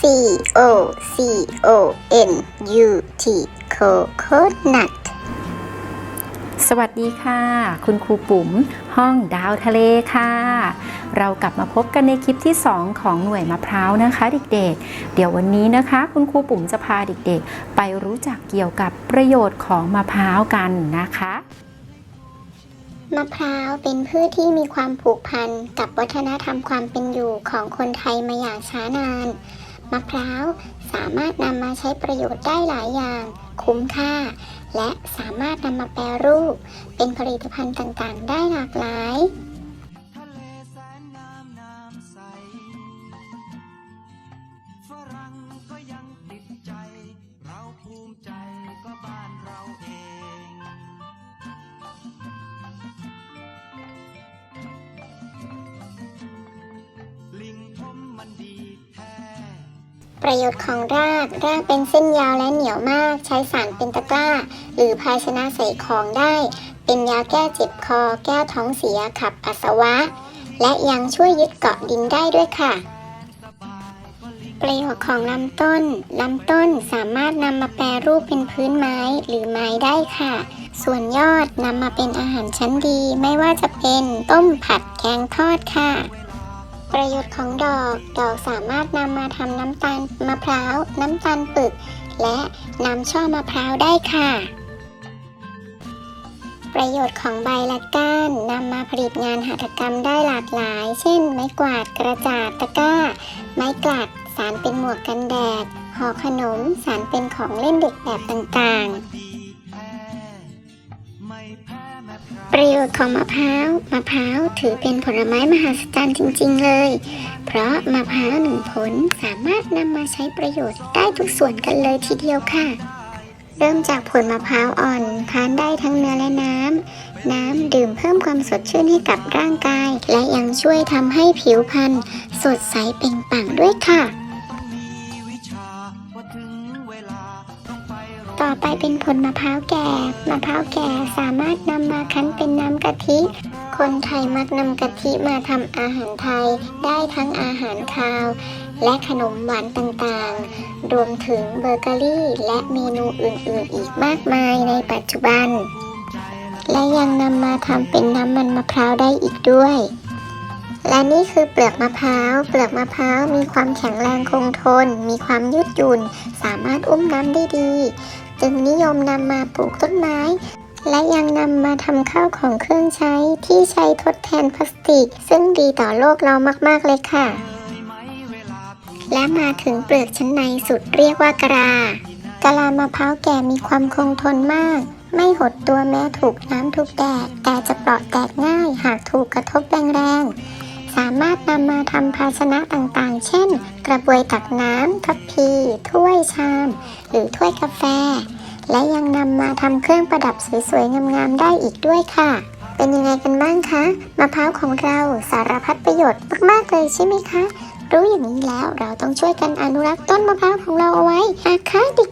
C O C O N U T coconut สวัสดีค่ะ คุณครูปุ๋ม ห้องดาวทะเลค่ะ เรากลับมาพบกันในคลิปที่ 2 ของหน่วยมะพร้าวนะคะ เด็กๆ เดี๋ยววันนี้นะคะ คุณครูปุ๋มจะพาเด็กๆ ไปรู้จักเกี่ยวกับประโยชน์ของมะพร้าวกันนะคะมะพร้าวเป็นพืชที่มีความผูกพันกับวัฒนธรรมความเป็นอยู่ของคนไทยมาอย่างช้านาน มะพร้าวสามารถนำมาใช้ประโยชน์ได้หลายอย่าง คุ้มค่า และสามารถนำมาแปรรูป เป็นผลิตภัณฑ์ต่างๆ ได้หลากหลายฝรั่งก็ยังติดใจ เราภูมิใจ ประโยชน์ของราก รากเป็นเส้นยาวและเหนียวมาก ใช้สารเป็นตะกร้า หรือภาชนะใส่ของได้ เป็นยาแก้เจ็บคอ แก้ท้องเสีย ขับปัสสาวะ และยังช่วยยึดเกาะดินได้ด้วยค่ะ ประโยชน์ของลำต้น ลำต้นสามารถนำมาแปรรูปเป็นพื้นไม้หรือไม้ได้ค่ะ ส่วนยอดนำมาเป็นอาหารชั้นดี ไม่ว่าจะเป็นต้มผัดแกงทอดค่ะ ประโยชน์ของดอก ดอกสามารถนำมาทำน้ำตาลมะพร้าว น้ำตาลปึก และน้ำช่อมะพร้าวได้ค่ะ ประโยชน์ของใบและก้านนำมาผลิตงานหัตถกรรมได้หลากหลาย เช่น ไม้กวาดกระจาดตะกร้า ไม้กลัด สารเป็นหมวกกันแดดห่อขนม สารเป็นของเล่นเด็กแบบต่างๆ ชน์ของมะพร้าว มะพร้าวถือเป็นผลไม้มหัศจรรย์จริง ๆ เลย เพราะมะพร้าวหนึ่งผลสามารถนำมาใช้ประโยชน์ได้ทุกส่วนกันเลยทีเดียวค่ะ เริ่มจากผลมะพร้าวอ่อนทานได้ทั้งเนื้อและน้ำ น้ำดื่มเพิ่มความสดชื่นให้กับร่างกาย และยังช่วยทำให้ผิวพรรณสดใสเปล่งปลั่งด้วยค่ะ ต่อไปเป็นผลมะพร้าวแก่ มะพร้าวแก่สามารถนำมาคั้นเป็นน้ำกะทิ คนไทยมักนำกะทิมาทำอาหารไทย ได้ทั้งอาหารคาว และขนมหวานต่างๆ รวมถึงเบเกอรี่และเมนูอื่นๆ อีกมากมายในปัจจุบัน และยังนำมาทำเป็นน้ำมันมะพร้าวได้อีกด้วยและนี่คือเปลือกมะพร้าว เปลือกมะพร้าวมีความแข็งแรงคงทน มีความยืดหยุ่น สามารถอุ้มน้ำได้ดี จึงนิยมนำมาปลูกต้นไม้ และยังนำมาทำข้าวของเครื่องใช้ที่ใช้ทดแทนพลาสติก ซึ่งดีต่อโลกเรามาก ๆ เลยค่ะ และมาถึงเปลือกชั้นในสุดเรียกว่ากะลากะลามะพร้าวแก่มีความคงทนมาก ไม่หดตัวแม้ถูกน้ำถูกแดดแต่จะเปราะแตกง่ายหากถูกกระทบแรงๆ สามารถนำมาทำภาชนะต่างๆ เช่น กระบวยตักน้ำทัพพี ถ้วยชาม หรือถ้วยกาแฟ และยังนำมาทำเครื่องประดับสวยๆ งามๆ ได้อีกด้วยค่ะ เป็นยังไงกันบ้างคะ มะพร้าวของเราสารพัดประโยชน์มากๆเลยใช่ไหมคะ รู้อย่างนี้แล้วเราต้องช่วยกันอนุรักษ์ต้นมะพร้าวของเราเอาไว้นะคะเด็ก